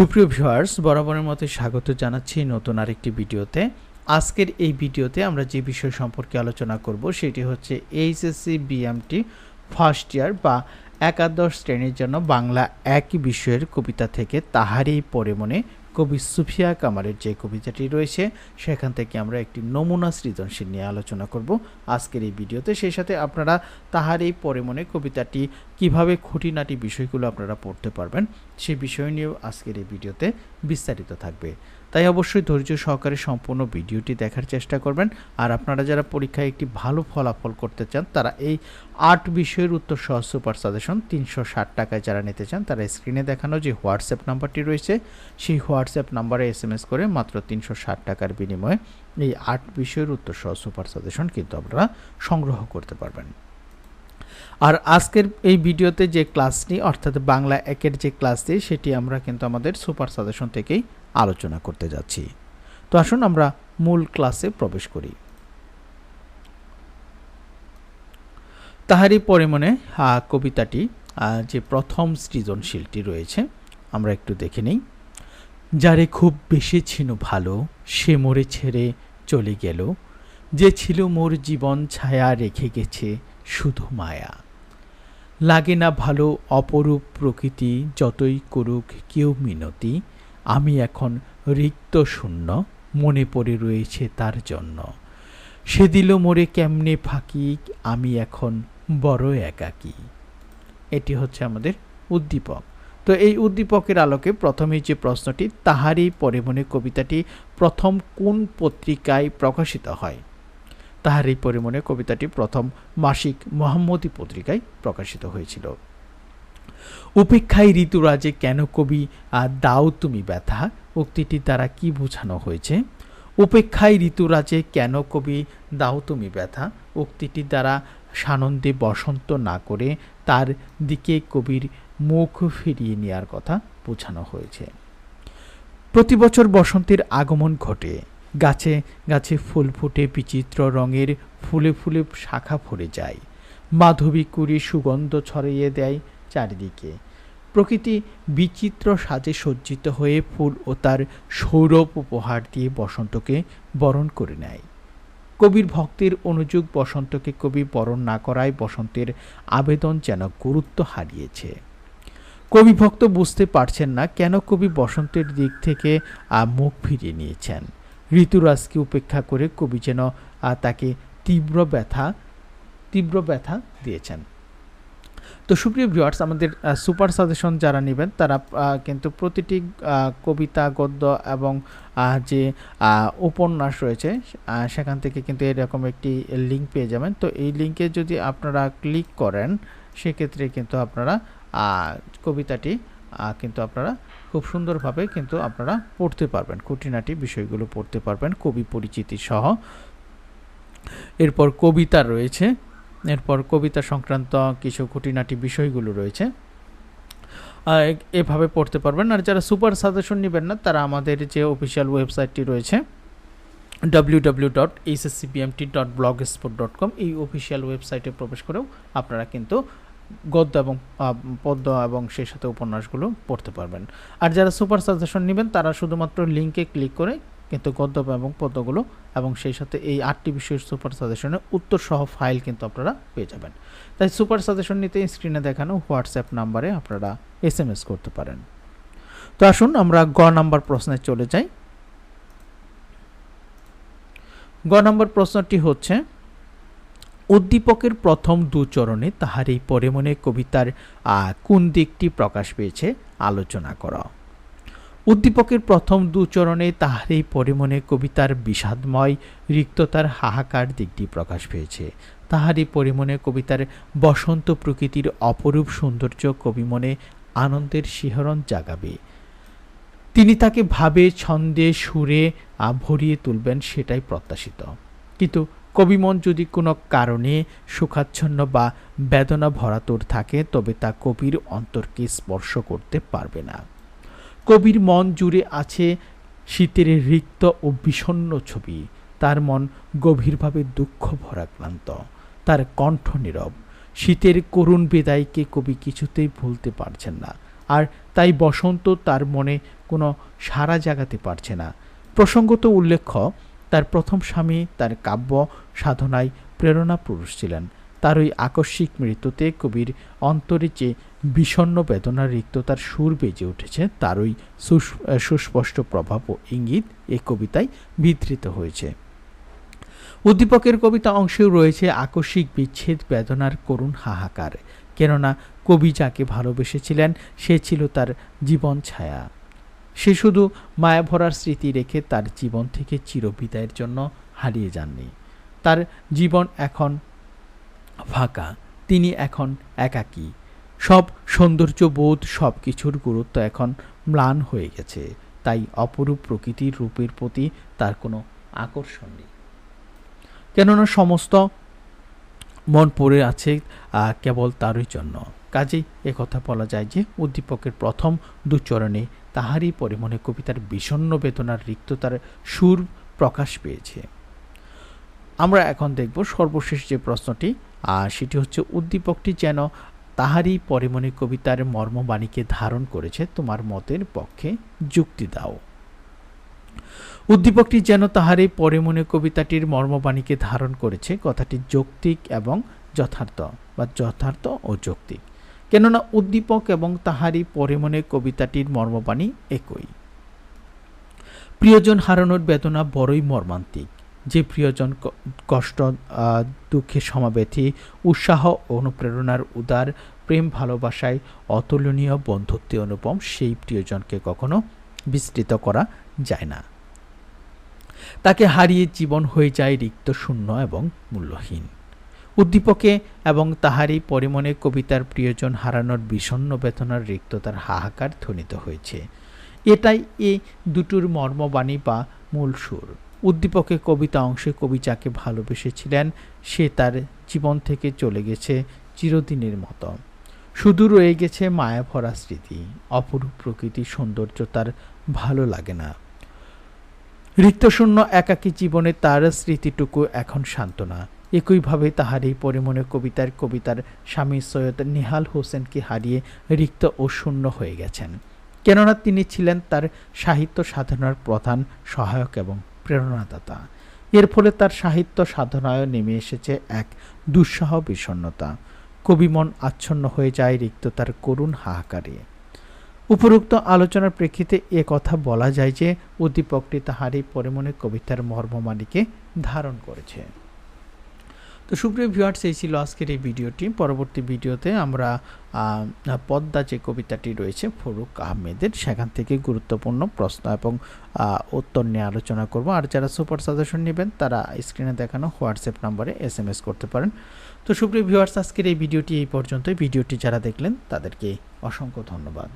সুপ্রিয় ভিউয়ার্স, বরাবরের মতো স্বাগত জানাচ্ছি নতুন আরেকটি ভিডিওতে। আজকের এই ভিডিওতে আমরা যে বিষয় সম্পর্কে আলোচনা করব সেটি হচ্ছে এইচএসসি বিএমটি ফার্স্ট ইয়ার বা একাদশ শ্রেণির জন্য বাংলা একই বিষয়ের কবিতা থেকে তাহারই পরে মনে কবি সুফিয়া কামারের যে কবিতাটি রয়েছে, সেখান থেকে আমরা একটি নমুনা সৃজনশীল নিয়ে আলোচনা করব। আজকের এই ভিডিওতে সেই সাথে আপনারা তাহার এই পরে মনে কবিতাটি কীভাবে খুঁটিনাটি বিষয়গুলো আপনারা পড়তে পারবেন সেই বিষয় নিয়েও আজকের এই ভিডিওতে বিস্তারিত থাকবে। তাই অবশ্যই ধৈর্য সহকারে সম্পূর্ণ ভিডিওটি দেখার চেষ্টা করবেন। আর আপনারা যারা পরীক্ষায় একটি ভালো ফলাফল করতে চান, তারা এই আট বিষয়ের উত্তর সহ সুপার সাজেশন তিনশো ষাট টাকায় যারা নিতে চান, তারা স্ক্রিনে দেখানো যে হোয়াটসঅ্যাপ নাম্বারটি রয়েছে, সেই হোয়াটসঅ্যাপ নাম্বারে এস এম এস করে মাত্র তিনশো ষাট টাকার বিনিময়ে এই আট বিষয়ের উত্তর সহ সুপার সাজেশন কিন্তু আপনারা সংগ্রহ করতে পারবেন। আর আজকের এই ভিডিওতে যে ক্লাসটি অর্থাৎ বাংলা একের যে ক্লাসটি সেটি আমরা কিন্তু আমাদের সুপার সাজেশন থেকেই আলোচনা করতে যাচ্ছি। তো আসুন আমরা মূল ক্লাসে প্রবেশ করি। তাহারই পরিমাণে কবিতাটি যে প্রথম সৃজনশীলটি রয়েছে, আমরা একটু দেখে নিই। যারে খুব বেশি ছিল ভালো, সে মরে ছেড়ে চলে গেল। যে ছিল মোর জীবন ছায়া রেখে গেছে শুধু মায়া। লাগে না ভালো অপরূপ প্রকৃতি যতই করুক কেউ মিনতি, আমি এখন রিক্ত শূন্য, মনে পড়ে রয়েছে তার জন্য। সে দিল মোরে কেমনে ফাঁকি, আমি এখন বড় একাকী। এটি হচ্ছে আমাদের উদ্দীপক। তো এই উদ্দীপকের আলোকে প্রথমে যে প্রশ্নটি, তাহারই পরে মনে কবিতাটি প্রথম কোন পত্রিকায় প্রকাশিত হয়? তাহার এই পরিমণে কবিতাটি প্রথম মাসিক মোহাম্মদী পত্রিকায় প্রকাশিত হয়েছিল। উপেক্ষায় ঋতুরাজে কেন কবি দাও তুমি ব্যথা? উক্তিটি দ্বারা কি বোঝানো হয়েছে? উপেক্ষায় ঋতুরাজে কেন কবি, দাও তুমি ব্যথা? উক্তিটি দ্বারা সানন্দে বসন্ত না করে তার দিকে কবির মুখ ফিরিয়ে নেওয়ার কথা বোঝানো হয়েছে। প্রতি বছর বসন্তের আগমন ঘটে। গাছে গাছে ফুল ফুটে, বিচিত্র রঙের ফুলে ফুলে শাখা ভরে যায়। মাধবী কুড়ি সুগন্ধ ছড়িয়ে দেয় চারিদিকে। প্রকৃতি বিচিত্র সাজে সজ্জিত হয়ে ফুল ও তার সৌরভ উপহার দিয়ে বসন্তকে বরণ করে নেয়। কবির ভক্তের অনুযোগ বসন্তকে কবি বরণ না করায় বসন্তের আবেদন যেন গুরুত্ব হারিয়েছে। কবি ভক্ত বুঝতে পারছেন না কেন কবি বসন্তের দিক থেকে মুখ ফিরিয়ে নিয়েছেন। ঋতুরাজকে উপেক্ষা করে কবি যেন তাকে তীব্র ব্যথা তীব্র ব্যথা দিয়েছেন। তো সুপ্রিয় ভিউয়ার্স আমাদের সুপার সাজেশন যারা নেবেন, তারা কিন্তু প্রতিটি কবিতা, গদ্য এবং যে উপন্যাস রয়েছে সেখান থেকে কিন্তু এরকম একটি লিঙ্ক পেয়ে যাবেন। তো এই লিঙ্কে যদি আপনারা ক্লিক করেন, সেক্ষেত্রে কিন্তু আপনারা কবিতাটি কিন্তু আপনারা খুব সুন্দরভাবে কিন্তু আপনারা পড়তে পারবেন। খুঁটিনাটি বিষয়গুলো পড়তে পারবেন, কবি পরিচিতি সহ। এরপর কবিতা রয়েছে এরপর কবিতা সংক্রান্ত কিছু খুঁটিনাটি বিষয়গুলো রয়েছে। এভাবে পড়তে পারবেন। আর যারা সুপার সাজেশন নেবেন না, তারা আমাদের যে অফিসিয়াল ওয়েবসাইটটি রয়েছে W W dot HSCPMT dot blog sport dot com এই অফিসিয়াল ওয়েবসাইটে প্রবেশ করেও আপনারা কিন্তু গদ্য এবং পদ্য এবং সেই সাথে উপন্যাসগুলো পড়তে পারবেন। আর যারা সুপার সাজেশন নেবেন, তারা শুধুমাত্র লিঙ্কে ক্লিক করে কিন্তু গদ্য এবং পদ্যগুলো এবং সেই সাথে এই আটটি বিষয়ের সুপার সাজেশনের উত্তর সহ ফাইল কিন্তু আপনারা পেয়ে যাবেন। তাই সুপার সাজেশন নিতে স্ক্রিনে দেখানো হোয়াটসঅ্যাপ নাম্বারে আপনারা এস এম এস করতে পারেন। তো আসুন আমরা গ নাম্বার প্রশ্নে চলে যাই। গ নম্বর প্রশ্নটি হচ্ছে, উদ্দীপকের প্রথম দু চরণে তাহার এই পরে মনে কবিতার কোন দিকটি প্রকাশ পেয়েছে? আলোচনা করা। উদ্দীপকের প্রথম দু চরণে তাহার এই পরিমনে কবিতার বিষাদময় রিক্ততার হাহাকার দিকটি প্রকাশ পেয়েছে। তাহারই পরিমনে কবিতার বসন্ত প্রকৃতির অপরূপ সৌন্দর্য কবিমনে আনন্দের শিহরণ জাগাবে। তিনি তাকে ভাবে, ছন্দে, সুরে ভরিয়ে তুলবেন সেটাই প্রত্যাশিত। কিন্তু কবিমন যদি কোনো কারণে সুখাচ্ছন্ন বা বেদনা ভরাতুর থাকে, তবে তা কবির অন্তরকে স্পর্শ করতে পারবে না। কবির মন জুড়ে আছে শীতের রিক্ত ও বিষণ্ন ছবি। তার মন গভীরভাবে দুঃখ ভরাক্রান্ত তার কণ্ঠ নীরব। শীতের করুণ বেদাইকে কবি কিছুতেই ভুলতে পারছেন না। আর তাই বসন্ত তার মনে কোনো সাড়া জাগাতে পারছে না। প্রসঙ্গত উল্লেখ্য, তার প্রথম স্বামী তার কাব্য সাধনায় প্রেরণা পুরুষ ছিলেন। তার ওই আকস্মিক মৃত্যুতে কবির অন্তরে যে বিষণ্ণ বেদনার রিক্ততার সুর বেজে উঠেছে তার ওই সুস- সুস্পষ্ট প্রভাব ও ইঙ্গিত এ কবিতায় বিধৃত হয়েছে। উদ্দীপকের কবিতা অংশেও রয়েছে আকস্মিক বিচ্ছেদ বেদনার করুণ হাহাকার, কেননা কবি যাকে ভালোবেসেছিলেন, সে ছিল তার জীবন ছায়া। সে শুধু মায়াভরার স্মৃতি রেখে তার জীবন থেকে চিরবিদায়ের জন্য হারিয়ে যাননি। তার জীবন এখন ফাঁকা, তিনি এখন একাকী। সব সৌন্দর্য বোধ সব কিছুর গুরুত্ব এখন ম্লান হয়ে গেছে, তাই অপরূপ প্রকৃতির রূপের প্রতি তার কোনো আকর্ষণ নেই। কেননা সমস্ত মন পড়ে আছে কেবল তারই জন্য। কাজেই একথা বলা যায় যে, উদ্দীপকের প্রথম দুচরণে তাহারই পরিমনে কবিতার বিষণ্ণ বেদনার রিক্ততার সুর প্রকাশ পেয়েছে। আমরা এখন দেখব সর্বশেষ যে প্রশ্নটি আর সেটি হচ্ছে, উদ্দীপকটি যেন তাহারই পরিমনে কবিতার মর্মবাণীকে ধারণ করেছে, তোমার মতের পক্ষে যুক্তি দাও। উদ্দীপকটি যেন তাহারই পরিমনে কবিতাটির মর্মবাণীকে ধারণ করেছে, কথাটি যৌক্তিক এবং যথার্থ বা যথার্থ ও যৌক্তিক। কেননা উদ্দীপক এবং তাহারই পরিমনে কবিতাটির মর্মবাণী একই। প্রিয়জন হারানোর বেদনা বড়ই মর্মান্তিক। যে প্রিয়জন কষ্ট দুঃখে সমাবেথী উৎসাহ, অনুপ্রেরণার উদার, প্রেম ভালোবাসায় অতুলনীয় বন্ধুত্বে অনুপম, সেই প্রিয়জনকে কখনো বিস্তৃত করা যায় না। তাকে হারিয়ে জীবন হয়ে যায় রিক্ত, শূন্য এবং মূল্যহীন। উদ্দীপকে এবং তাহারই পরিমনে কবিতার প্রিয়জন হারানোর বিষণ্ণ বেদনার রিক্ততার হাহাকার ধ্বনিত হয়েছে। এটাই এ দুটোর মর্মবাণী বা মূল সুর। উদ্দীপকে কবিতা অংশে কবি যাকে ভালোবেসেছিলেন, সে তার জীবন থেকে চলে গেছে চিরদিনের মতো। শুধু রয়ে গেছে মায়া ভরা স্মৃতি, অপরূপ প্রকৃতির সৌন্দর্য তার ভালো লাগে না। রিক্তশূন্য একাকী জীবনে তার স্মৃতিটুকু এখন সান্ত্বনা। একইভাবে তাহার এই পরিমনে কবিতার কবিতার স্বামী সৈয়দ নিহাল হোসেনকে হারিয়ে রিক্ত ও শূন্য হয়ে গেছেন। কেননা তিনি ছিলেন তার সাহিত্য সাধনার প্রধান সহায়ক এবং প্রেরণাদাতা। এর ফলে তার সাহিত্য সাধনায় নেমে এসেছে এক দুঃসহ বিষণ্ণতা। কবিমন আচ্ছন্ন হয়ে যায় রিক্ততার করুণ হাহাকারে। উপরোক্ত আলোচনার প্রেক্ষিতে এ কথা বলা যায় যে উদ্দীপকটি তাহারই পরিমণে কবিতার মর্মমালিকে ধারণ করেছে। তো সুপ্রিয় ভিউয়ার্স এই ছিল আজকের এই ভিডিওটি। পরবর্তী ভিডিওতে আমরা পদ্মা যে কবিতাটি রয়েছে, ফরুক আহমেদের সেখান থেকে গুরুত্বপূর্ণ প্রশ্ন এবং উত্তর নিয়ে আলোচনা করব। আর যারা সুপার সাজেশন নেবেন, তারা স্ক্রিনে দেখানো হোয়াটসঅ্যাপ নম্বরে এস এম এস করতে পারেন। তো সুপ্রিয় ভিউয়ার্স আজকের এই ভিডিওটি এই পর্যন্তই। ভিডিওটি যারা দেখলেন, তাদেরকে অসংখ্য ধন্যবাদ।